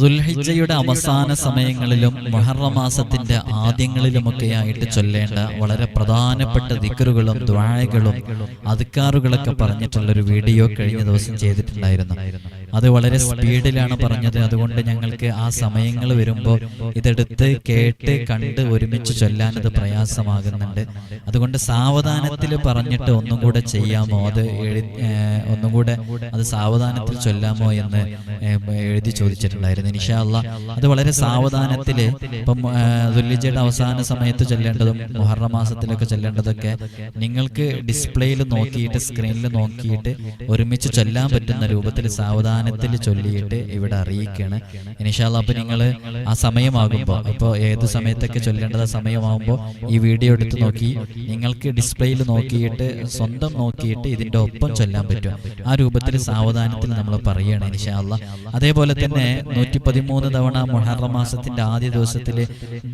ദുൽഹിജയുടെ അവസാന സമയങ്ങളിലും മുഹറം മാസത്തിന്റെ ആദ്യങ്ങളിലുമൊക്കെയായിട്ട് ചൊല്ലേണ്ട വളരെ പ്രധാനപ്പെട്ട ദിക്കറുകളും ദ്വാഴകളും അധികാറുകളൊക്കെ പറഞ്ഞിട്ടുള്ള ഒരു വീഡിയോ കഴിഞ്ഞ ദിവസം ചെയ്തിട്ടുണ്ടായിരുന്നു. അത് വളരെ സ്പീഡിലാണ് പറഞ്ഞത്. അതുകൊണ്ട് ഞങ്ങൾക്ക് ആ സമയങ്ങൾ വരുമ്പോൾ ഇതെടുത്ത് കേട്ട് കണ്ട് ഒരുമിച്ച് ചൊല്ലാൻ അത് പ്രയാസമാകുന്നുണ്ട്. അതുകൊണ്ട് സാവധാനത്തിൽ പറഞ്ഞിട്ട് ഒന്നും കൂടെ ചെയ്യാമോ? അത് എഴു ഒന്നും കൂടെ അത് സാവധാനത്തിൽ ചൊല്ലാമോ എന്ന് എഴുതി ചോദിച്ചിട്ടുണ്ടായിരുന്നു. നിഷാള്ള അത് വളരെ സാവധാനത്തിൽ ഇപ്പം ദുല്ലിജയുടെ അവസാന സമയത്ത് ചൊല്ലേണ്ടതും മുഹറ മാസത്തിലൊക്കെ ചൊല്ലേണ്ടതൊക്കെ നിങ്ങൾക്ക് ഡിസ്പ്ലേയിൽ നോക്കിയിട്ട് സ്ക്രീനിൽ നോക്കിയിട്ട് ഒരുമിച്ച് ചൊല്ലാൻ പറ്റുന്ന രൂപത്തിൽ സാവധാനത്തിൽ ചൊല്ലിയിട്ട് ഇവിടെ അറിയിക്കുകയാണ്. ഇനിഷാല്ല അപ്പൊ നിങ്ങൾ ആ സമയമാകുമ്പോൾ ഇപ്പോൾ ഏത് സമയത്തൊക്കെ ചൊല്ലേണ്ടത് ആ സമയമാകുമ്പോൾ ഈ വീഡിയോ എടുത്ത് നോക്കി നിങ്ങൾക്ക് ഡിസ്പ്ലേയിൽ നോക്കിയിട്ട് സ്വന്തം നോക്കിയിട്ട് ഇതിന്റെ ഒപ്പം ചൊല്ലാൻ പറ്റും. ആ രൂപത്തിൽ സാവധാനത്തിൽ നമ്മൾ പറയുകയാണ് ഇനിഷാല്ല അതേപോലെ തന്നെ നൂറ്റി പതിമൂന്ന് തവണ മുഹറം മാസത്തിന്റെ ആദ്യ ദിവസത്തിൽ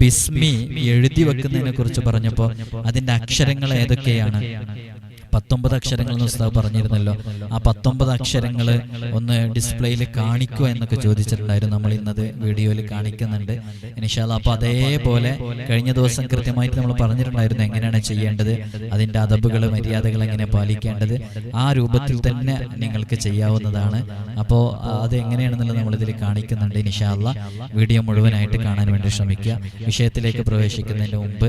ബിസ്മി എഴുതി വെക്കുന്നതിനെ കുറിച്ച് പറഞ്ഞപ്പോൾ അതിന്റെ അക്ഷരങ്ങൾ ഏതൊക്കെയാണ്? പത്തൊമ്പത് അക്ഷരങ്ങൾ ഉസ്താവ് പറഞ്ഞിരുന്നല്ലോ. ആ പത്തൊമ്പത് അക്ഷരങ്ങൾ ഒന്ന് ഡിസ്പ്ലേയിൽ കാണിക്കുക എന്നൊക്കെ ചോദിച്ചിട്ടുണ്ടായിരുന്നു. നമ്മൾ ഇന്നത് വീഡിയോയിൽ കാണിക്കുന്നുണ്ട്. ഇനിഷാല അപ്പൊ അതേപോലെ കഴിഞ്ഞ ദിവസം കൃത്യമായിട്ട് നമ്മൾ പറഞ്ഞിട്ടുണ്ടായിരുന്നു എങ്ങനെയാണ് ചെയ്യേണ്ടത് അതിന്റെ അതബുകൾ മര്യാദകൾ എങ്ങനെ പാലിക്കേണ്ടത്. ആ രൂപത്തിൽ തന്നെ നിങ്ങൾക്ക് ചെയ്യാവുന്നതാണ്. അപ്പോൾ അത് എങ്ങനെയാണെന്നുള്ളത് നമ്മളിതിൽ കാണിക്കുന്നുണ്ട്. ഇനിഷാല്ല വീഡിയോ മുഴുവനായിട്ട് കാണാൻ വേണ്ടി ശ്രമിക്കുക. വിഷയത്തിലേക്ക് പ്രവേശിക്കുന്നതിന് മുമ്പ്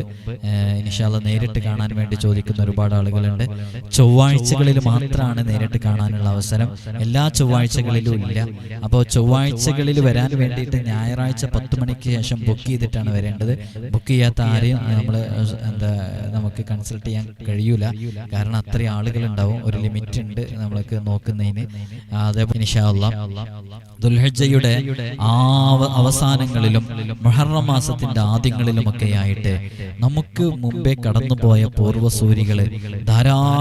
ഇനിഷാല്ല നേരിട്ട് കാണാൻ വേണ്ടി ചോദിക്കുന്ന ഒരുപാട് ആളുകളുണ്ട്. ചൊവ്വാഴ്ചകളിൽ മാത്രമാണ് നേരിട്ട് കാണാനുള്ള അവസരം. എല്ലാ ചൊവ്വാഴ്ചകളിലും ഇല്ല. അപ്പോൾ ചൊവ്വാഴ്ചകളിൽ വരാൻ വേണ്ടിയിട്ട് ഞായറാഴ്ച പത്ത് മണിക്ക് ശേഷം ബുക്ക് ചെയ്തിട്ടാണ് വരേണ്ടത്. ബുക്ക് ചെയ്യാത്ത ആരെയും നമ്മൾ എന്താ നമുക്ക് കൺസൾട്ട് ചെയ്യാൻ കഴിയൂല. കാരണം അത്രയും ആളുകൾ ഉണ്ടാവും ഒരു ലിമിറ്റ് ഉണ്ട് നമ്മൾക്ക് നോക്കുന്നതിന്. അതേപോലെ ദുൽഹജ്ജയുടെ ആവ അവസാനങ്ങളിലും മുഹറം മാസത്തിന്റെ ആദ്യങ്ങളിലുമൊക്കെ ആയിട്ട് നമുക്ക് മുമ്പേ കടന്നുപോയ പൂർവസൂരികൾ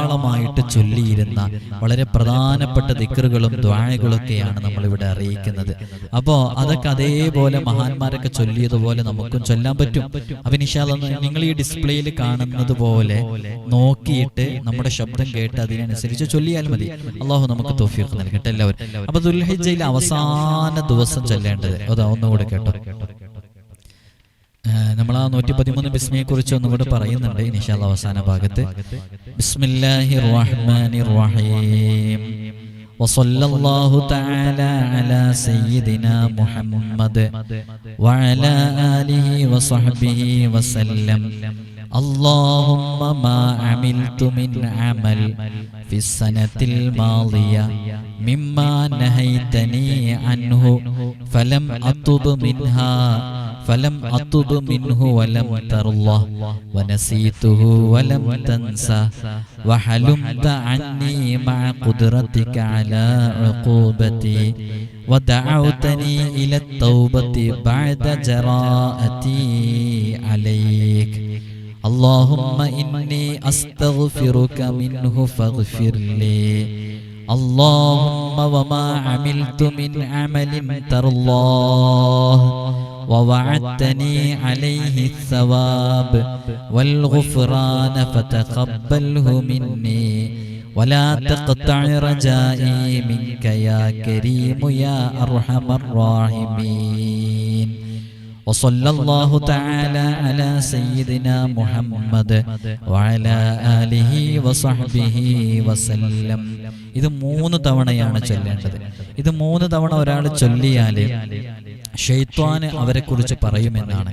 ധാരാളമായിട്ട് ചൊല്ലിയിരുന്ന വളരെ പ്രധാനപ്പെട്ട ദിക്കറുകളും ദ്വാഴകളൊക്കെയാണ് നമ്മളിവിടെ അറിയിക്കുന്നത്. അപ്പോൾ അതൊക്കെ അതേപോലെ മഹാന്മാരൊക്കെ ചൊല്ലിയതുപോലെ നമുക്കും ചൊല്ലാൻ പറ്റും. അപ്പൊ നിങ്ങൾ ഈ ഡിസ്പ്ലേയിൽ കാണുന്നത് പോലെ നോക്കിയിട്ട് നമ്മുടെ ശബ്ദം കേട്ട് അതിനനുസരിച്ച് ചൊല്ലിയാൽ മതി. അള്ളാഹു നമുക്ക് തോഫിയൊക്കെ നൽകട്ടെ എല്ലാവരും. അപ്പൊ ദുൽഹിജയിൽ അവസാന ദിവസം ചൊല്ലേണ്ടത്. അതാ ഒന്നുകൂടെ കേട്ടോ. നമ്മൾ ആ നൂറ്റി പതിമൂന്ന് ബിസ്മിയെ കുറിച്ച് ഒന്നുകൂടെ പറയുന്നുണ്ട് ഇനിഷാൽ അവസാന ഭാഗത്ത് ബിസ്മില്ലാഹി റഹ്മാനി റഹീം وصلى الله تعالى على سيدنا محمد وعلى آله وصحبه وسلم اللهم ما عملت من عمل في السنة الماضية مما نهيتني عنه فلم أتب منها فلم أتب منه ولم ترضى ونسيته ولم تنسى. وحلمت عني مع قدرتك على عقوبتي. ودعوتني إلى التوبة بعد جراءتي عليك. اللهم إني أستغفرك منه فاغفر لي. اللهم وما عملت من عمل ترضاه. ووعدتني عليه الثواب والغفران فتقبله مني ولا تقطع رجائي منك يا كريم يا أرحم الراحمين وصلى الله تعالى على سيدنا محمد وعلى آله وصحبه وسلم ഇത് മൂന്ന് തവണയാണ് ചൊല്ലേണ്ടത് ഇത് മൂന്ന് തവണ ഒരാൾ ചൊല്ലിയാല് ഷെയ്ത്വാന് അവരെക്കുറിച്ച് പറയുമെന്നാണ്.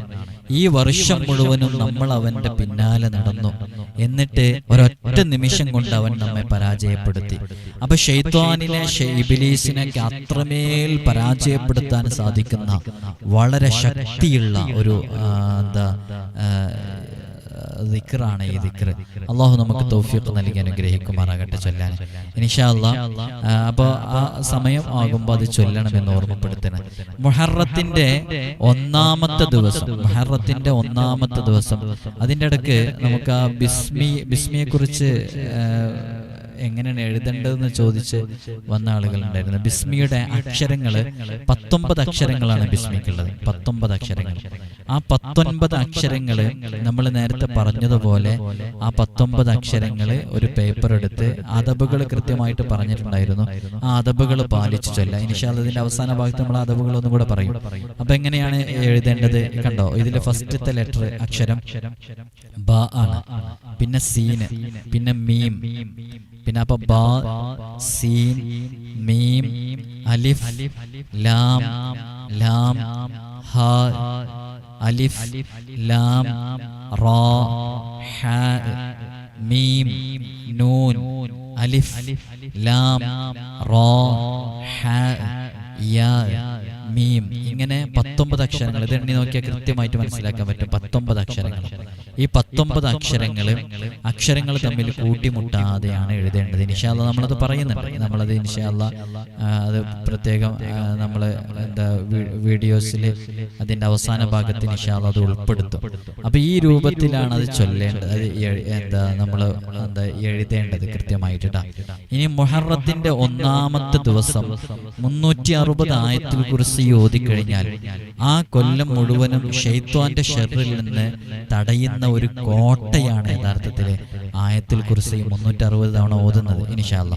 ഈ വർഷം മുഴുവനും നമ്മൾ അവന്റെ പിന്നാലെ നടന്നു. എന്നിട്ട് ഒരൊറ്റ നിമിഷം കൊണ്ട് അവൻ നമ്മെ പരാജയപ്പെടുത്തി. അപ്പൊ ഷെയ്ത്വാനിലെ ഇബിലീസിനൊക്കെ അത്രമേൽ പരാജയപ്പെടുത്താൻ സാധിക്കുന്ന വളരെ ശക്തിയുള്ള ഒരു എന്താ ദിക്റാണ് ഈ ദിക്ർ അള്ളാഹു നമുക്ക് തൗഫീഖ് നൽകി അനുഗ്രഹിക്കുമാറാകട്ടെ ചൊല്ലാൻ. ഇൻഷാല്ല അപ്പോൾ ആ സമയം ആകുമ്പോൾ അത് ചൊല്ലണമെന്ന് ഓർമ്മപ്പെടുത്തണം. മുഹറത്തിന്റെ ഒന്നാമത്തെ ദിവസം. മുഹറത്തിന്റെ ഒന്നാമത്തെ ദിവസം. അതിന്റെ ഇടയ്ക്ക് നമുക്ക് ആ ബിസ്മി ബിസ്മിയെ കുറിച്ച് എങ്ങനെയാണ് എഴുതേണ്ടതെന്ന് ചോദിച്ച് വന്ന ആളുകളുണ്ടായിരുന്നു. ബിസ്മിയുടെ അക്ഷരങ്ങൾ പത്തൊമ്പത് അക്ഷരങ്ങളാണ് ബിസ്മിക്കുള്ളത്. പത്തൊമ്പത് അക്ഷരങ്ങൾ. ആ പത്തൊൻപത് അക്ഷരങ്ങൾ നമ്മൾ നേരത്തെ പറഞ്ഞതുപോലെ ആ പത്തൊമ്പത് അക്ഷരങ്ങൾ ഒരു പേപ്പർ എടുത്ത് അതബുകൾ കൃത്യമായിട്ട് പറഞ്ഞിട്ടുണ്ടായിരുന്നു. ആ അതബുകൾ പാലിച്ചു ചൊല്ല. ഇനിഷാൽ ഇതിന്റെ അവസാന ഭാഗത്ത് നമ്മൾ അതബുകൾ ഒന്നും കൂടെ പറയും. അപ്പൊ എങ്ങനെയാണ് എഴുതേണ്ടത് കണ്ടോ? ഇതിലെ ഫസ്റ്റത്തെ ലെറ്റർ അക്ഷരം ബ ആണ്. പിന്നെ സീന്. പിന്നെ മീം. പിന്നെ അപ്പൊ ബ സീൻ മീം അലിഫ് ലാം ലാം ഹ അലിഫ് ലാം റാ ഹ മീം നൂൻ അലിഫ് ലാം റാ ഹ യാ മീം ഇങ്ങനെ പത്തൊമ്പത് അക്ഷരങ്ങൾ. ഇത് എണ്ണി നോക്കിയാൽ കൃത്യമായിട്ട് മനസ്സിലാക്കാൻ പറ്റും. പത്തൊമ്പത് അക്ഷരങ്ങൾ. ഈ പത്തൊമ്പത് അക്ഷരങ്ങൾ അക്ഷരങ്ങൾ തമ്മിൽ കൂട്ടിമുട്ടാതെയാണ് എഴുതേണ്ടത്. ഇൻഷാല്ല നമ്മളത് പറയുന്നുണ്ട്. നമ്മളത് ഇൻഷാല്ല അത് പ്രത്യേകം നമ്മൾ എന്താ വീഡിയോസിൽ അതിന്റെ അവസാന ഭാഗത്ത് ഇൻഷാല്ല അത് ഉൾപ്പെടുത്തും. അപ്പം ഈ രൂപത്തിലാണ് അത് ചൊല്ലേണ്ടത്. അത് എന്താ നമ്മൾ എന്താ എഴുതേണ്ടത് കൃത്യമായിട്ട്. ഇനി മൊഹറത്തിന്റെ ഒന്നാമത്തെ ദിവസം മുന്നൂറ്റി അറുപത് ആയത്തിൽ കുറിച്ച് ഓതിക്കഴിഞ്ഞാൽ ആ കൊല്ലം മുഴുവനും ഷെയ്ത്വാന്റെ ഷെറിൽ നിന്ന് തടയുന്ന ഒരു കോട്ടയാണ് യഥാർത്ഥത്തിൽ ആയത്തിൽ കുറിച്ച് മുന്നൂറ്റി അറുപത് തവണ ഓതുന്നത് ഇനിഷാല്ല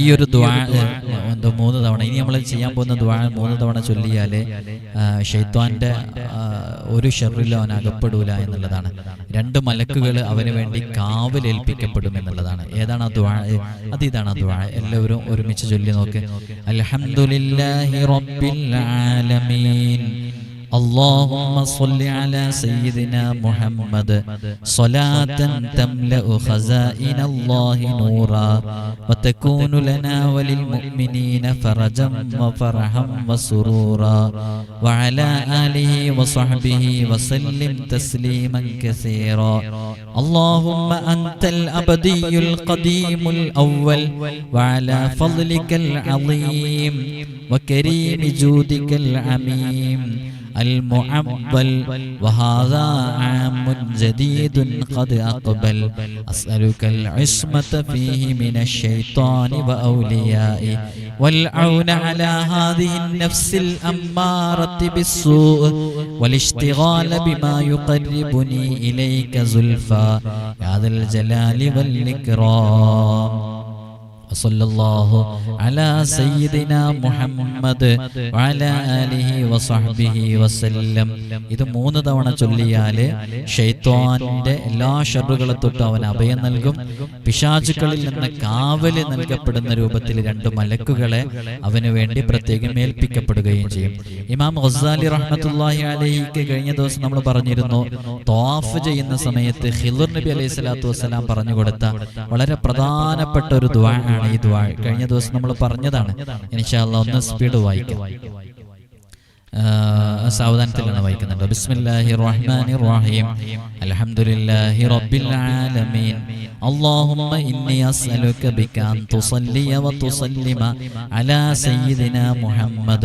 ഈ ഒരു ദ്വാ എന്തോ മൂന്ന് തവണ? ഇനി നമ്മൾ ചെയ്യാൻ പോകുന്ന ദ്വാ മൂന്ന് തവണ ചൊല്ലിയാൽ ഷെയ്ത്വാന്റെ ഒരു ഷെറിലും അവൻ അകപ്പെടൂല എന്നുള്ളതാണ്. രണ്ട് മലക്കുകൾ അവന് വേണ്ടി കാവലേൽപ്പിക്കപ്പെടും എന്നുള്ളതാണ്. ഏതാണ് ആ ദ്വാ അത് ഇതാണ് ആ ദ്വാ. എല്ലാവരും ഒരുമിച്ച് ചൊല്ലി നോക്ക്. അൽഹംദുലില്ലാഹി റബ്ബിൽ ആലമീൻ. اللهم صل على سيدنا محمد صلاة تملأ خزائن الله نورا وتكون لنا وللمؤمنين فرجا وفرحا وسرورا وعلى آله وصحبه وسلم تسليما كثيرا اللهم أنت الأبدي القديم الأول وعلى فضلك العظيم وكريم جودك العميم المعبل وهذا عام جديد قد أقبل. أسألك العصمة فيه من الشيطان وأوليائه والعون على هذه النفس الأمارة بالسوء والاشتغال بما يقربني إليك زلفى. يا ذا الجلال والإكرام. على سيدنا محمد وعلى آله وصحبه وسلم ഇത് മൂന്ന് തവണ ചൊല്ലിയാല് ഷെയ്ത്വാന്റെ എല്ലാ ഷറുകളെ തൊട്ട് അവൻ അഭയം നൽകും പിശാചുക്കളിൽ നിന്ന് കാവല് നൽകപ്പെടുന്ന രൂപത്തിൽ രണ്ട് മലക്കുകളെ അവന് വേണ്ടി പ്രത്യേകം ഏൽപ്പിക്കപ്പെടുകയും ചെയ്യും ഇമാം ഗസാലി റഹ്മത്തുല്ലാഹി അലഹിക്ക് കഴിഞ്ഞ ദിവസം നമ്മൾ പറഞ്ഞിരുന്നു തോഫ് ചെയ്യുന്ന സമയത്ത് ഹിലുർ നബി അലൈഹി സ്വലാത്തു വസ്സലാം പറഞ്ഞു കൊടുത്ത വളരെ പ്രധാനപ്പെട്ട ഒരു ദ്വാ ആണ് ഈ ദ്വാ കഴിഞ്ഞ ദിവസം നമ്മൾ പറഞ്ഞതാണ്. ഇൻഷാല്ല ഒന്ന് സ്പീഡ് വായിക്കാം. സാവധാനത്തിലാണ് വായിക്കുന്നുണ്ട് ബിസ്മില്ലാഹി റഹ്മാനി റഹീം അൽഹംദുലില്ലാഹി റബ്ബിൽ ആലമീൻ اللهم إني أسألك بك أن تصلي وتسلم على سيدنا محمد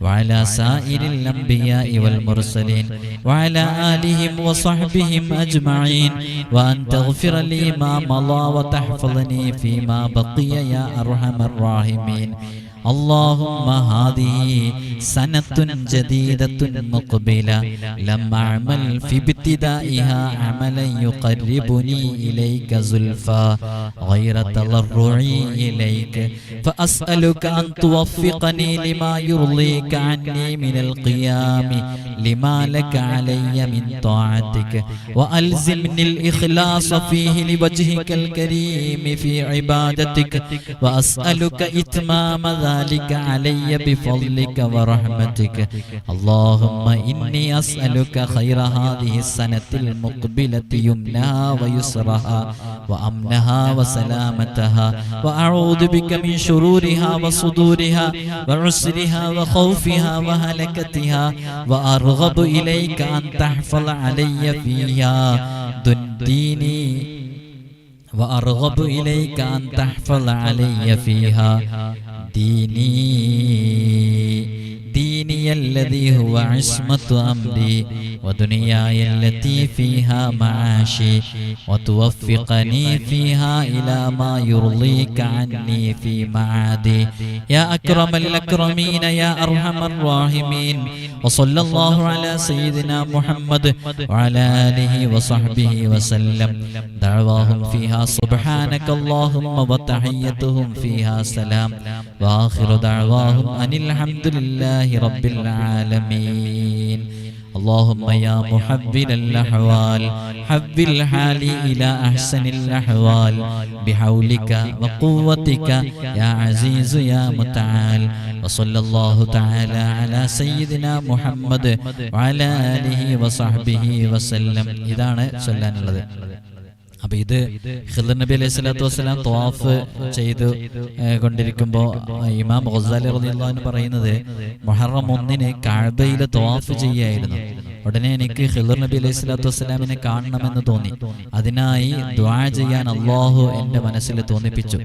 وعلى سائر الأنبياء والمرسلين وعلى آلهم وصحبهم أجمعين وأن تغفر لي ما مضى وتحفظني فيما بقي يا أرحم الراحمين اللهم هذه سنة جديدة مقبلة. لم أعمل في ابتدائها عملا يقربني إليك زلفى غير تضرعي إليك. فأسألك أن توفقني لما يرضيك عني من القيام لما لك علي من طاعتك. وألزمني الإخلاص فيه لوجهك الكريم في عبادتك. وأسألك إتمام ذلك علي بفضلك ورحمتك. اللهم إني أسألك خير هذه السنة المقبلة يمنها ويسرها وأمنها وسلامتها. وأعوذ بك من شرورها وصدورها وعسرها وخوفها وهلكتها. وأرغب إليك أن تحفظ علي فيها ديني. وأرغب إليك أن تحفظ علي فيها. ديني ديني ديني الذي هو عصمة أمري ودنياي التي فيها معاشي وتوفقني فيها إلى ما يرضيك عني في معادي يا أكرم الأكرمين يا أرحم الراحمين وصلى الله على سيدنا محمد وعلى آله وصحبه وسلم دعواهم فيها سبحانك اللهم وتحيتهم فيها سلام وآخر دعواهم أن الحمد لله رب العالمين اللهم يا محبب الأحوال حب الحال الى احسن الاحوال بحولك وقوتك يا عزيز يا متعال وصلى الله تعالى على سيدنا محمد وعلى اله وصحبه وسلم إذا سلان الله അപ്പൊ ഇത് ഖിദർ നബി അലൈഹി സ്വലാത്തു വസ്സലാം ത്വാഫ് ചെയ്ത് ഏഹ്, കൊണ്ടിരിക്കുമ്പോ ഇമാം ഗസാലി റളിയല്ലാഹു പറയുന്നത് മുഹറം ഒന്നിന് കാഴ്ബയിൽ ത്വാഫ് ചെയ്യായിരുന്നു. ഉടനെ എനിക്ക് ഖിദർ നബി അലൈഹി സ്വലാത്തു വസ്സലാമിനെ കാണണമെന്ന് തോന്നി. അതിനായി ദ്വാ ചെയ്യാൻ അള്ളാഹു എന്റെ മനസ്സിൽ തോന്നിപ്പിച്ചു.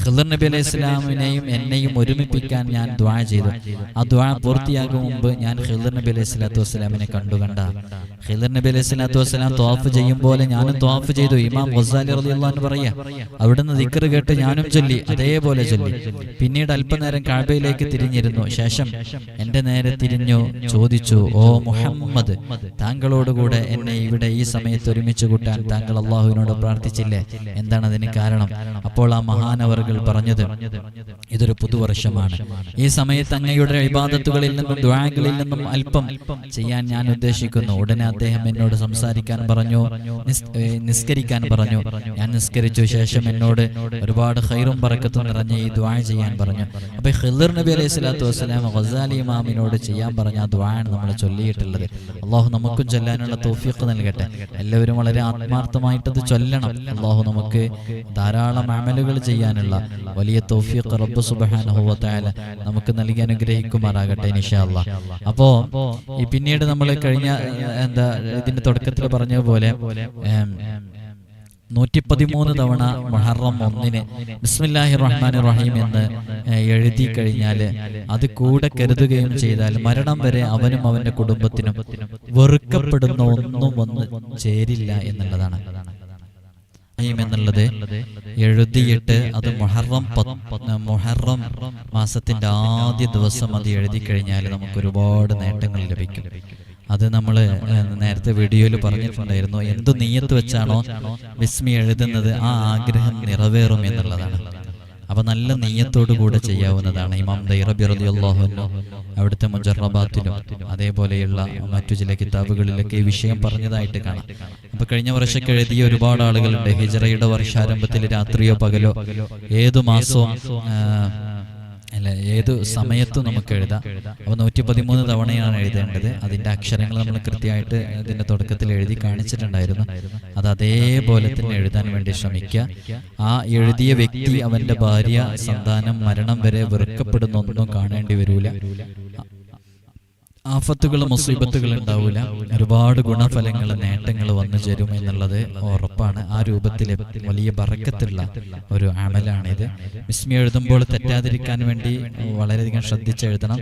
ഖിദർ നബി അലൈഹി സ്വലാമിനെയും എന്നെയും ഒരുമിപ്പിക്കാൻ ഞാൻ ദ്വാ ചെയ്തു. ആ ദ്വാ പൂർത്തിയാകും മുമ്പ് ഞാൻ ഖിദർ നബി അലൈഹി സ്വലാത്തു വസ്സലാമിനെ കണ്ടു കണ്ട. ഖിദർ നബി അലൈഹി സ്വലാത്തു വസ്സലാം ത്വാഫ് ചെയ്യും പോലെ ഞാനും ത്വാഫ് ചെയ്തു. ഇമാം ഗസാലി റളിയല്ലാഹു അൻഹു പറയാ അവിടുന്ന് ദിക്ർ കേട്ട് ഞാനും ചൊല്ലി അതേപോലെ ചൊല്ലി. പിന്നീട് അല്പനേരം കാബയിലേക്ക് തിരിഞ്ഞിരുന്നു. ശേഷം എന്റെ നേരെ തിരിഞ്ഞു ചോദിച്ചു ഓ മുഹമ്മദ് താങ്കളോടുകൂടെ എന്നെ ഇവിടെ ഈ സമയത്ത് ഒരുമിച്ച് കൂട്ടാൻ താങ്കൾ അള്ളാഹുവിനോട് പ്രാർത്ഥിച്ചില്ലേ? എന്താണ് അതിന് കാരണം? അപ്പോൾ ആ മഹാനവറുകൾ പറഞ്ഞത് ഇതൊരു പുതുവർഷമാണ്. ഈ സമയത്ത് അങ്ങയുടെ ഇബാദത്തുകളിൽ നിന്നും ദ്വാകളിൽ നിന്നും അല്പം ചെയ്യാൻ ഞാൻ ഉദ്ദേശിക്കുന്നു. ഉടനെ അദ്ദേഹം എന്നോട് സംസാരിക്കാൻ പറഞ്ഞു. നിസ്കരിക്കാൻ പറഞ്ഞു. ഞാൻ നിസ്കരിച്ചു ശേഷം എന്നോട് ഒരുപാട് ഹൈറും പറക്കത്തും നിറഞ്ഞ ഈ ദ്വാ ചെയ്യാൻ പറഞ്ഞു. അപ്പൊ ഖിദർ നബി അലൈഹി സ്വലാത്തു വസ്സലാം ഗസാലി ഇമാമിനോട് ചെയ്യാൻ പറഞ്ഞ ആ ദ്വാണ് നമ്മൾ ചൊല്ലിയിട്ടുള്ളത്. അള്ളാഹു നമുക്കും ചൊല്ലാനുള്ള തൗഫീഖ് നൽകട്ടെ. എല്ലാവരും വളരെ ആത്മാർത്ഥമായിട്ട് അത് ചൊല്ലണം. അള്ളാഹു നമുക്ക് ധാരാളം അമലുകൾ ചെയ്യാനുള്ള വലിയ തൗഫീഖ് റബ്ബ് സുബ്ഹാനഹു ഹോവത്തായാലും നമുക്ക് നൽകി അനുഗ്രഹിക്കുമാറാകട്ടെ അല്ലാഹ് അപ്പോ ഈ പിന്നീട് നമ്മൾ കഴിഞ്ഞ എന്താ ഇതിന്റെ തുടക്കത്തിൽ പറഞ്ഞതുപോലെ ഏം, നൂറ്റി പതിമൂന്ന് തവണ മുഹറം ഒന്നിന് ബിസ്മില്ലാഹി റഹ്മാൻ റഹീം എന്ന് എഴുതി കഴിഞ്ഞാൽ അത് കൂടെ കരുതുകയും ചെയ്താൽ മരണം വരെ അവനും അവന്റെ കുടുംബത്തിനും വെറുക്കപ്പെടുന്ന ഒന്നും വന്ന് ചേരില്ല എന്നുള്ളതാണ്. എന്നുള്ളത് എഴുതിയിട്ട് അത് മൊഹറം പത്ത് മുഹറം മാസത്തിന്റെ ആദ്യ ദിവസം അത് എഴുതി കഴിഞ്ഞാൽ നമുക്ക് ഒരുപാട് നേട്ടങ്ങൾ ലഭിക്കും. അത് നമ്മൾ നേരത്തെ വീഡിയോയിൽ പറഞ്ഞിട്ടുണ്ടായിരുന്നു. എന്തു നീയത്ത് വെച്ചാണോ വിസ്മി എഴുതുന്നത് ആ ആഗ്രഹം നിറവേറും എന്നുള്ളതാണ്. അപ്പൊ നല്ല നെയ്യത്തോടു കൂടെ ചെയ്യാവുന്നതാണ് ഇമാം ദൈറബി ദൈറബിറിയാഹുനു അവിടുത്തെ മുജറബാത്തിലും. അതേപോലെയുള്ള മറ്റു ചില കിതാബുകളിലൊക്കെ ഈ വിഷയം പറഞ്ഞതായിട്ട് കാണാം. അപ്പൊ കഴിഞ്ഞ വർഷമൊക്കെ എഴുതിയ ഒരുപാട് ആളുകളുണ്ട്. ഹിജറയുടെ വർഷാരംഭത്തിൽ രാത്രിയോ പകലോ ഏതു മാസവും അല്ല ഏത് സമയത്തും നമുക്ക് എഴുതാം. അപ്പോൾ നൂറ്റി പതിമൂന്ന് തവണയാണ് എഴുതേണ്ടത്. അതിന്റെ അക്ഷരങ്ങൾ നമ്മൾ കൃത്യമായിട്ട് ഇതിന്റെ തുടക്കത്തിൽ എഴുതി കാണിച്ചിട്ടുണ്ടായിരുന്നു. അത് അതേപോലെ തന്നെ എഴുതാൻ വേണ്ടി ശ്രമിക്കുക. ആ എഴുതിയ വ്യക്തി അവന്റെ ഭാര്യ സന്താനം മരണം വരെ വെറുക്കപ്പെടുന്ന ഒന്നും കാണേണ്ടി വരൂല. ആഫത്തുകൾ മുസീബത്തുകൾ ഉണ്ടാവില്ല ഒരുപാട് ഗുണഫലങ്ങൾ നേട്ടങ്ങൾ വന്നു ചേരും എന്നുള്ളത് ഉറപ്പാണ്. ആ രൂപത്തിൽ വലിയ ബറക്കത്തുള്ള ഒരു അമലാണിത്. വിസ്മി എഴുതുമ്പോൾ തെറ്റാതിരിക്കാൻ വേണ്ടി വളരെയധികം ശ്രദ്ധിച്ചെഴുതണം.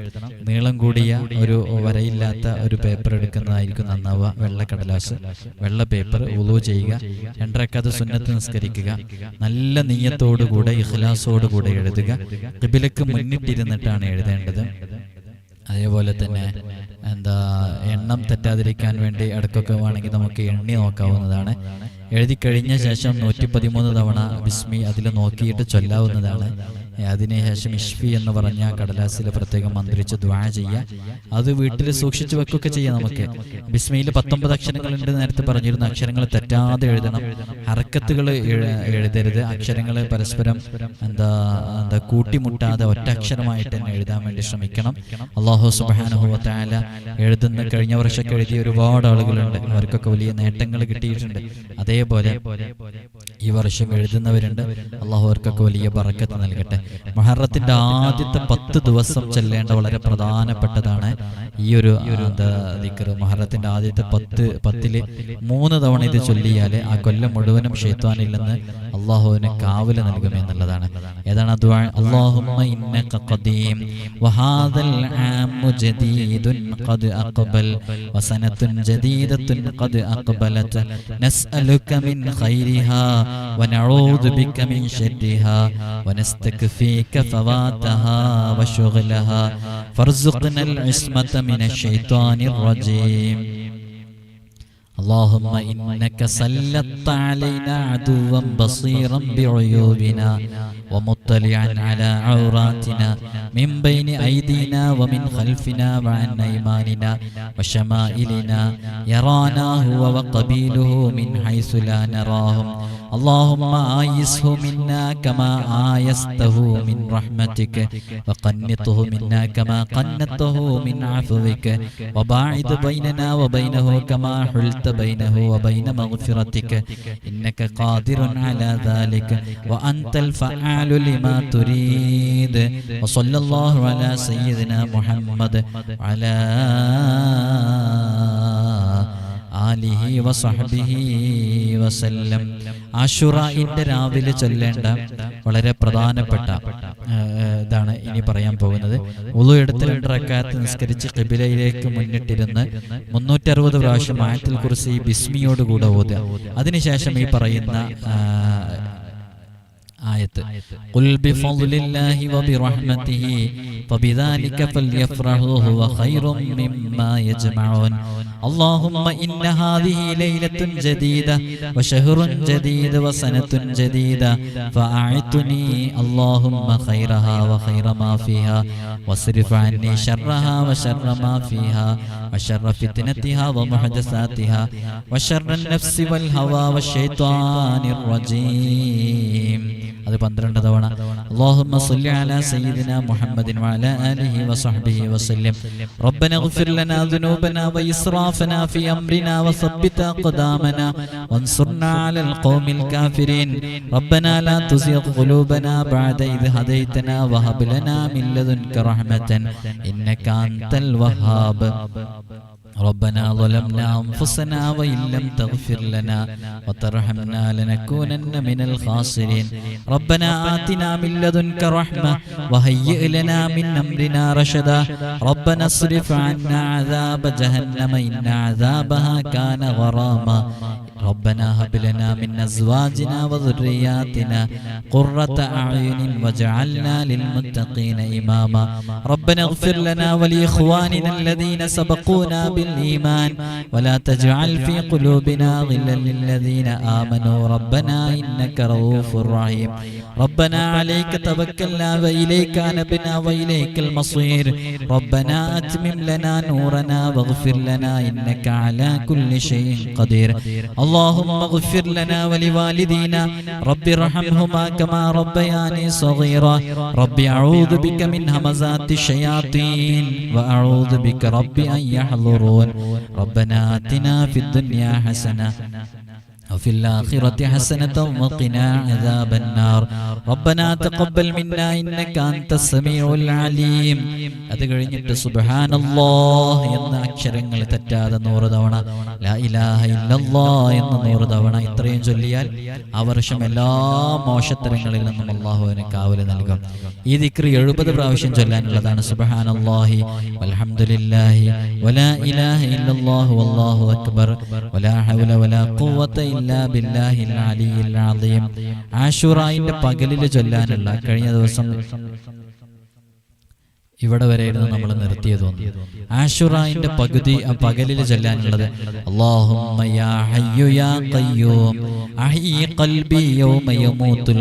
നീളം കൂടിയ ഒരു വരയില്ലാത്ത ഒരു പേപ്പർ എടുക്കുന്നതായിരിക്കും നന്നാവുക. വെള്ള കടലാസ് വെള്ള പേപ്പർ ഉളു ചെയ്യുക. രണ്ടരക്കത് സുന്നത്ത് നിസ്കരിക്കുക. നല്ല നീയത്തോടുകൂടെ ഇഖ്ലാസോടുകൂടെ എഴുതുക. കിബിലക്ക് മുന്നിട്ടിരുന്നിട്ടാണ് എഴുതേണ്ടത്. അതേപോലെ തന്നെ എന്താ എണ്ണം തെറ്റാതിരിക്കാൻ വേണ്ടി അടുക്കൊക്കെ വേണമെങ്കിൽ നമുക്ക് എണ്ണി നോക്കാവുന്നതാണ്. എഴുതി കഴിഞ്ഞ ശേഷം നൂറ്റി പതിമൂന്ന് തവണ ബിസ്മി അതിൽ നോക്കിയിട്ട് ചൊല്ലാവുന്നതാണ്. അതിനുശേഷം ഇഷ്ഫി എന്ന് പറഞ്ഞ കടലാസിൽ പ്രത്യേകം മന്ത്രിച്ച് ദ്വാ ചെയ്യുക അത് വീട്ടിൽ സൂക്ഷിച്ചു വെക്കുകയൊക്കെ ചെയ്യാം നമുക്ക്. ബിസ്മയിൽ പത്തൊമ്പത് അക്ഷരങ്ങളുണ്ട് നേരത്തെ പറഞ്ഞിരുന്ന. അക്ഷരങ്ങൾ തെറ്റാതെ എഴുതണം. ഹറക്കത്തുകൾ എഴുതരുത്. അക്ഷരങ്ങൾ പരസ്പരം എന്താ എന്താ കൂട്ടിമുട്ടാതെ ഒറ്റ അക്ഷരമായിട്ട് തന്നെ എഴുതാൻ വേണ്ടി ശ്രമിക്കണം. അള്ളാഹു സുബാനുഭവത്തായ എഴുതുന്ന കഴിഞ്ഞ വർഷമൊക്കെ എഴുതിയ ഒരുപാട് ആളുകളുണ്ട്. അവർക്കൊക്കെ വലിയ നേട്ടങ്ങൾ കിട്ടിയിട്ടുണ്ട്. അതേപോലെ ഈ വർഷം എഴുതുന്നവരുണ്ട്. അള്ളാഹു അവർക്കൊക്കെ വലിയ പറക്കത്ത് നൽകട്ടെ. മഹറത്തിന്റെ ആദ്യത്തെ പത്ത് ദിവസം ചെല്ലേണ്ട വളരെ പ്രധാനപ്പെട്ടതാണ് ഈ ഒരു ദിക്കർ മഹറത്തിന്റെ ആദ്യത്തെ പത്ത് പത്തിൽ മൂന്ന് തവണ ഇത് ചൊല്ലിയാൽ ആ കൊല്ലം മുഴുവനും ഷെയ്ത്താനിൽ നിന്ന് അള്ളാഹുവിന് കാവൽ നൽകും എന്നുള്ളതാണ്. ഏതാണ് അത് അള്ളാഹുമ്മ ഇന്നക ഖദീം. ഖദ് അഖബൽ. ഖദ് അഖബലത്. നസ്അലുക മിൻ ഖൈരിഹാ വനഊദു ബിക മിൻ فيك فواتها وشغلها فارزقنا العصمة من الشيطان الرجيم اللهم إنك سلطت علينا عدوا بصيرا بعيوبنا ومطلعا على عوراتنا من بين أيدينا ومن خلفنا وعن أيماننا وشمائلنا يرانا هو وقبيله من حيث لا نراهم اللهم آيسه منا كما آيسته من رحمتك وقنطه منا كما قنطته من عفوك وباعد بيننا وبينه كما حلت بينه وبين مغفرتك إنك قادر على ذلك وأنت الفعال لما تريد وصلى الله على سيدنا محمد وعلى آله وصحبه وسلم ആഷുറായിന്റെ രാവിലെ ചൊല്ലേണ്ട വളരെ പ്രധാനപ്പെട്ട ഇതാണ് ഇനി പറയാൻ പോകുന്നത്. ഉളു എടുത്ത് രണ്ട് റക്കാത്ത് നിസ്കരിച്ച് കിബിലയിലേക്ക് മുന്നിട്ടിരുന്ന് മുന്നൂറ്ററുപത് പ്രാവശ്യം ആയത്തിൽ കുറിച്ച് ഈ ബിസ്മിയോടുകൂടെ ഓതുക. അതിനുശേഷം ഈ പറയുന്ന ആയത്ത്. ഖുൽ ബിഫളില്ലാഹി വബിറഹ്മതിഹി ഫബിദാലിക യജ്മഊൻ. اللهم إن هذه ليلة جديدة وشهر جديد وسنة جديدة فأعطني اللهم خيرها وخير ما فيها واصرف عني شرها وشر ما فيها وشر فتنتها ومحدثاتها وشر النفس والهوى والشيطان الرجيم അത് പന്ത്രണ്ട് തവണ اللهم صل على سيدنا محمد وعلى آله وصحبه وسلم ربنا اغفر لنا ذنوبنا وإسرافنا في أمرنا وثبت أقدامنا وانصرنا على القوم الكافرين ربنا لا تزغ قلوبنا بعد إذ هديتنا وهب لنا من لدنك رحمة إنك أنت الوهاب ربنا ظلمنا أنفسنا وإن لم تغفر لنا وترحمنا لنكونن من الخاسرين. ربنا آتنا من لدنك رحمة. وهيئ لنا من أمرنا رشدا. ربنا اصرف عنا عذاب جهنم. إن عذابها كان غراما. ربنا هب لنا من أزواجنا وذرياتنا قرة أعين واجعلنا للمتقين إماما. ربنا اغفر لنا ولإخواننا الذين سبقونا بالإيمان. ولا تجعل في قلوبنا غلا للذين آمنوا. ربنا إنك رؤوف رحيم. ربنا عليك توكلنا وإليك أنبنا وإليك المصير. ربنا أتمم لنا نورنا واغفر لنا إنك على كل شيء قدير. اللهم اغفر لنا ولوالدينا. رب ارحمهما كما ربياني صغيرا. رب أعوذ بك من همزات الشياطين وأعوذ بك رب أن يحضرون. ربنا آتنا في الدنيا حسنة وفي الآخرة حسنة وقنا عذاب النار ربنا تقبل منا إنك أنت السميع العليم അത് കഴിഞ്ഞിട്ട് സുബ്ഹാനല്ലാഹ് എന്ന അക്ഷരങ്ങൾ തെറ്റാതെ നൂറ് തവണ ലാ ഇലാഹ ഇല്ലല്ലാ എന്ന നൂറ് തവണ ഇത്രയും ചൊല്ലിയാൽ ആ വർഷം എല്ലാ മോശത്തരങ്ങളിൽ നിന്നും അള്ളാഹുവിന് കാവല് നൽകും ഈ ദിക്രി എഴുപത് പ്രാവശ്യം ചൊല്ലാനുള്ളതാണ് സുബ്ഹാനല്ലാഹി വൽഹംദുലില്ലാഹി വലാ ഇലാഹ ഇല്ലല്ലാഹു വല്ലാഹു അക്ബർ വലാ ഹൗല വലാ ഖുവത ഇല്ലാ ബില്ലാഹിൽ അളീം ആഷുറായിന്റെ പകലിൽ ചൊല്ലാനുള്ള കഴിഞ്ഞ ദിവസം ഇവിടെ വരെയായിരുന്നു നമ്മൾ നിർത്തിയത് ആഷുറായിന്റെ പകുതി പകലിൽ ചൊല്ലാനുള്ളത് യമൂത്തുൽ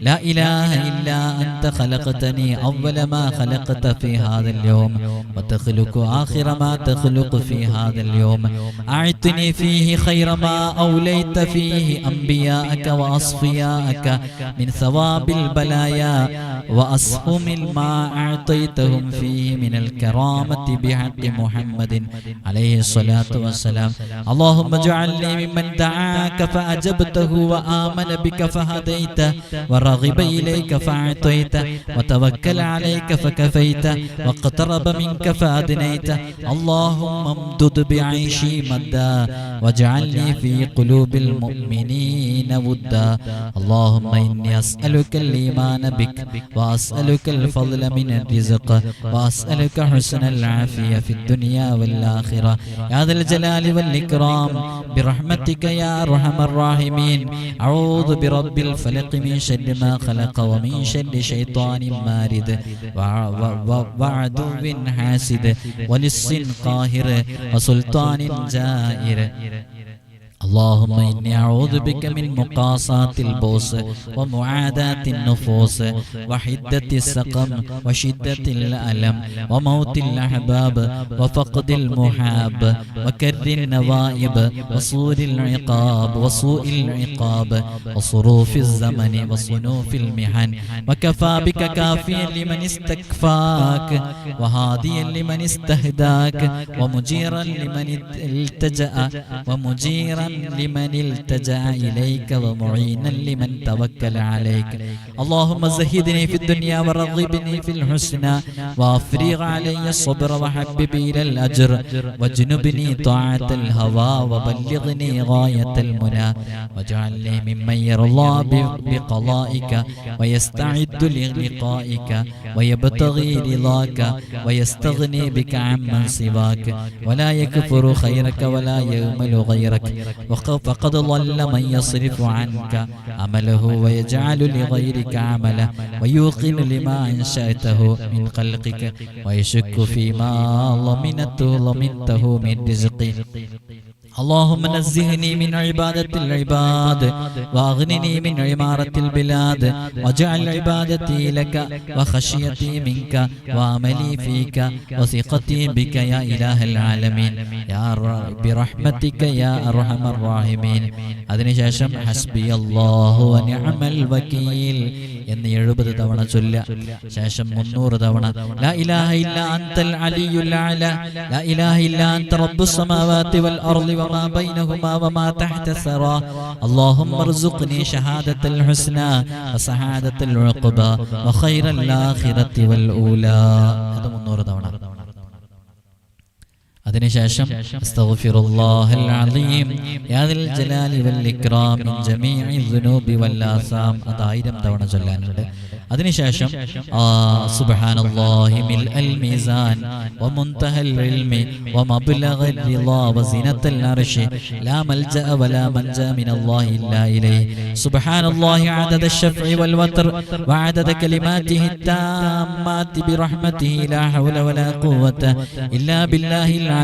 لا إله إلا أنت خلقتني أول ما خلقت في هذا اليوم وتخلق آخر ما تخلق في هذا اليوم. أعدتني فيه خير ما أوليت فيه أنبياءك وأصفياءك من ثواب البلايا وأسهم ما أعطيتهم فيه من الكرامة بحق محمد عليه الصلاة والسلام. اللهم اجعلني ممن دعاك فأجبته وآمن بك فهديته ورغب إليك فأعطيته وتوكل عليك فكفيت واقترب منك فأدنيت. اللهم امدد بعيشي مدا واجعلني في قلوب المؤمنين ودا. اللهم إني أسألك الإيمان بك وأسألك الفضل من الرزق وأسألك حسن العافية في الدنيا والآخرة. يا ذا الجلال والإكرام برحمتك يا أرحم الراحمين. أعوذ برب الفلق من شر ما خلق ومن شر شيطان مارد وعدو حاسد ولص قاهر وسلطان جائر. اللهم إني أعوذ بك من مقاصات البوس ومعاداة النفوس وحدة السقم وشدة الألم وموت الأحباب وفقد المحاب وكر النوائب وصور العقاب وسوء العقاب وصروف الزمن وصنوف المحن وكفى بك كافيا لمن استكفاك وهاديا لمن استهداك ومجيرا لمن التجأ ومجيرا لمن التجأ إليك ومعينا لمن توكل عليك. اللهم زهدني في الدنيا ورغبني في الحسنى. وافرغ علي الصبر وحبب إلى الأجر. واجنبني طاعة الهوى وبلغني غاية المنى. واجعلني ممن يرضى ب- بقضائك. ويستعد للقائك ويبتغي رضاك. ويستغني بك عمن سواك. ولا يكفر خيرك ولا يؤمل غيرك. وق- فقد ضل من يصرف عنك عمله ويجعل لغيرك عمله ويوقن لما أنشأته من خلقك ويشك فيما ضمنته ضمنته من رزقه اللهم نزهني من عبادة العباد واغنني من عمارة البلاد واجعل عبادتي لك وخشيتي منك واملي فيك وثقتي بك يا إله العالمين يا ر- برحمتك يا أرحم الراحمين അതിനുശേഷം ഹസ്ബി അല്ലാഹു വനിഅമൽ വക്കീൽ എന്ന് എഴുപത് തവണ ചൊല്ല ശേഷം മുന്നൂറ് തവണ ലാ ഇലാഹ ഇല്ല അൻതൽ അലിയുൽ അല ലാ ഇലാഹ ഇല്ല അൻത റബ്ബുസ് സമാവാതി വൽ അർളി വമാ ബൈനഹുമാ വമാ തഹത സറാ اللهم ارزقني شهادة الحسنى وسعادة العقبى وخير الآخرة والأولى هذا മുന്നൂറ് തവണ ആസാം അതായിരം തവണ ചൊല്ലാനുണ്ട്. അതിനുശേഷം ആ സുബ്ഹാനല്ലാഹി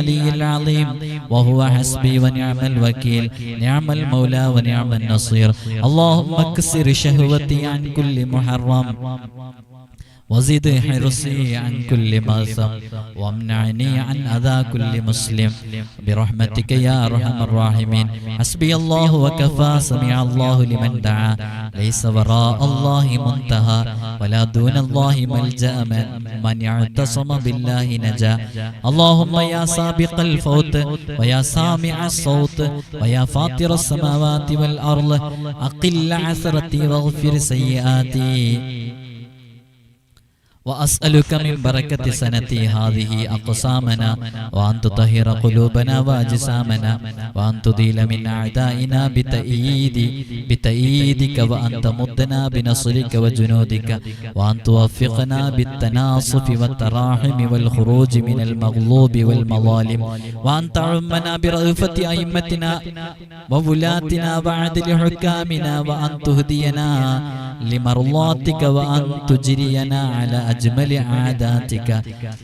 العلي العظيم وهو حسبي ونعم الوكيل نعم المولى ونعم النصير. اللهم اكسر شهوتي عن كل محرم. وزد حرصي عن كل مأثم وامنعني عن أذى كل مسلم برحمتك يا أرحم الراحمين حسبي الله وكفى سمع الله لمن دعا ليس وراء الله منتهى ولا دون الله ملجأ من, من اعتصم بالله نجا اللهم يا سابق الفوت ويا سامع الصوت ويا فاطر السماوات والأرض أقل عثرتي واغفر سيئاتي وأسألك من بركة سنتي هذه أقسامنا وأن تطهر قلوبنا وأجسامنا وأن تضيل من أعدائنا بتأييد بتأييدك وأن تمدنا بنصرك وجنودك وأن توفقنا بالتناصف والتراحم والخروج من المغلوب والمظالم وأن تعمنا برأفة أئمتنا وولاتنا وعدل حكامنا وأن تهدينا لمرضاتك وأن تجرينا على أجمل عاداتك.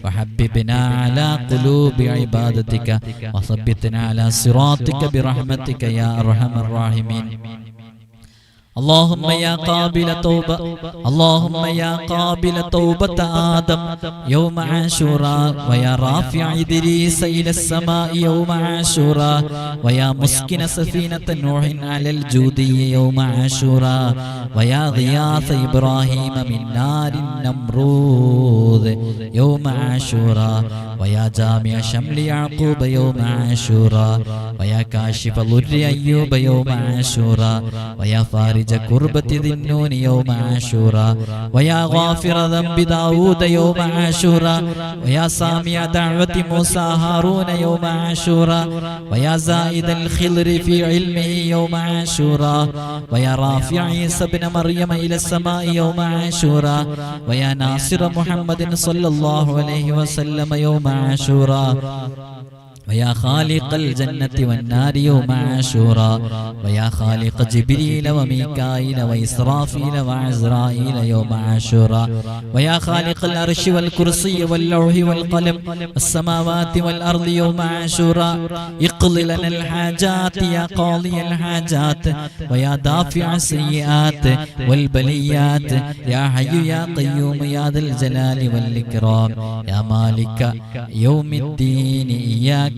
وحببنا على قلوب عبادتك. وثبتنا على صراطك برحمتك يا أرحم الراحمين. اللهم يا قابل توبة. اللهم يا قابل توبة آدم. يوم عاشوراء. ويا رافع إدريس إلى السماء يوم عاشوراء. ويا مسكن سفينة نوح على الجودي يوم عاشوراء. ويا غياث إبراهيم من نار النمرود يوم عاشوراء. ويا جامع شمل يعقوب يوم عاشوراء. ويا كاشف ضر أيوب يوم عاشوراء. ويا فارج كربة ذي النون يوم عاشوراء ويا غافر ذنب داود يوم عاشوراء ويا سامع دعوة موسى هارون يوم عاشوراء ويا زائد الخضر في علمه يوم عاشوراء ويا رافع عيسى بن مريم إلى السماء يوم عاشوراء ويا ناصر محمد صلى الله عليه وسلم يوم عاشوراء ويا خالق الجنة والنار يوم عاشوراء ويا خالق جبريل وميكائيل وإسرافيل وعزرائيل يوم عاشوراء ويا خالق العرش والكرسي واللوح والقلم. والسماوات والأرض يوم عاشوراء اقض لنا الحاجات يا قاضي الحاجات. ويا دافع السيئات والبليات. يا حي يا قيوم يا ذا الجلال والإكرام. يا مالك يوم الدين إياك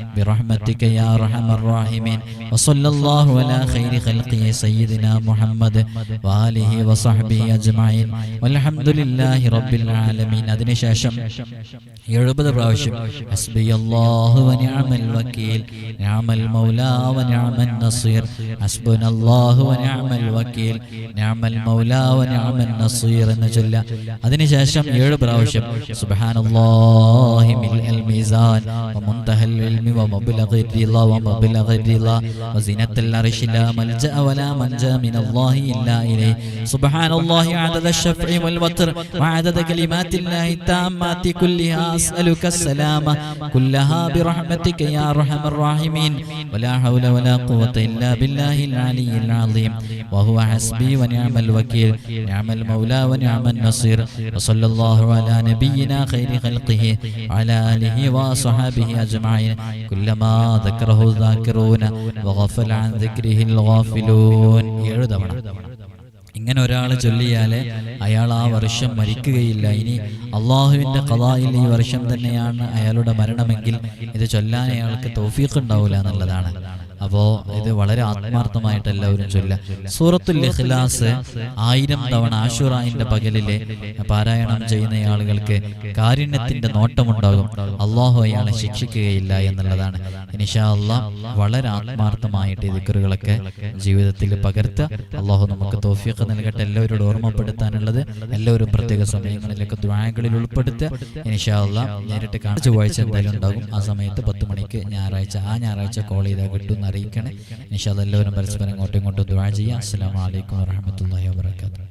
برحمتك يا أرحم الراحمين وصلى الله على خير خلقه سيدنا محمد وآله وصحبه أجمعين والحمد لله رب العالمين അതിനുശേഷം എഴുപത് പ്രാവശ്യം ഹസ്ബി അല്ലാഹു വനിഅമൽ വക്കീൽ നിഅമൽ മൗലാ വനിഅമൻ നസീർ ഹസ്ബുനല്ലാഹു വനിഅമൽ വക്കീൽ നിഅമൽ മൗലാ വനിഅമൻ നസീർ എന്ന് ചൊല്ല അതിനുശേഷം ഏഴ് പ്രാവശ്യം സുബ്ഹാനല്ലാഹി മിൽ الميزان ومنتهى العلم ومبلغ الرضا ومبلغ الرضا وزنة العرش لا ملجأ ولا منجأ من الله إلا إليه. سبحان الله عدد الشفع والوتر وعدد كلمات الله التامات كلها أسألك السلامة كلها برحمتك يا أرحم الراحمين. ولا حول ولا قوة إلا بالله العلي العظيم. وهو حسبي ونعم الوكيل. نعم المولى ونعم النصير. وصلى الله على نبينا خير خلقه. وعلى آله وصحابه أجمعين. കുല്ലമാ ദക്റഹു ദാക്കിറൂന വഗഫല അൻ ദിക്രിഹിൽ ഗാഫിലൂൻ ഏഴ് തവണ. ഇങ്ങനെ ഒരാൾ ചൊല്ലിയാൽ അയാൾ ആ വർഷം മരിക്കുകയില്ല. ഇനി അള്ളാഹുവിന്റെ കഥയിൽ ഈ വർഷം തന്നെയാണ് അയാളുടെ മരണമെങ്കിൽ ഇത് ചൊല്ലാൻ അയാൾക്ക് തോഫീഖ് ഉണ്ടാവില്ല എന്നുള്ളതാണ്. അപ്പോൾ ഇത് വളരെ ആത്മാർത്ഥമായിട്ട് എല്ലാവരും ചൊല്ല സൂറത്തുൽ ഇഖ്ലാസ് ആയിരം തവണ ആഷുറായിന്റെ പകലിലെ പാരായണം ചെയ്യുന്ന ആളുകൾക്ക് കാരുണ്യത്തിന്റെ നോട്ടമുണ്ടാകും. അള്ളാഹു അയാളെ ശിക്ഷിക്കുകയില്ല എന്നുള്ളതാണ്. അള്ളാഹ് വളരെ ആത്മാർത്ഥമായിട്ട് ദിക്കറുകളൊക്കെ ജീവിതത്തിൽ പകർത്തുക. അള്ളാഹു നമുക്ക് തോഫിയൊക്കെ നൽകട്ടെ. എല്ലാവരോടും ഓർമ്മപ്പെടുത്താനുള്ളത് എല്ലാവരും പ്രത്യേക സമയങ്ങളിലൊക്കെ ദ്വായകളിൽ ഉൾപ്പെടുത്തുക. അള്ളാഹ് നേരിട്ട് കാണിച്ചു വായിച്ച എന്തായാലും ഉണ്ടാകും. ആ സമയത്ത് പത്ത് മണിക്ക് ഞായറാഴ്ച ആ ഞായറാഴ്ച കോൾ ചെയ്താൽ കിട്ടും അറിയിക്കണേ. അല്ലാ എല്ലാവരും പരസ്പരം അങ്ങോട്ടും ഇങ്ങോട്ടും ദ്വാ ചെയ്യാം. അസ്സാം വലൈക്കും വാഹമത്തല്ലാ വാബർക്കാത്തു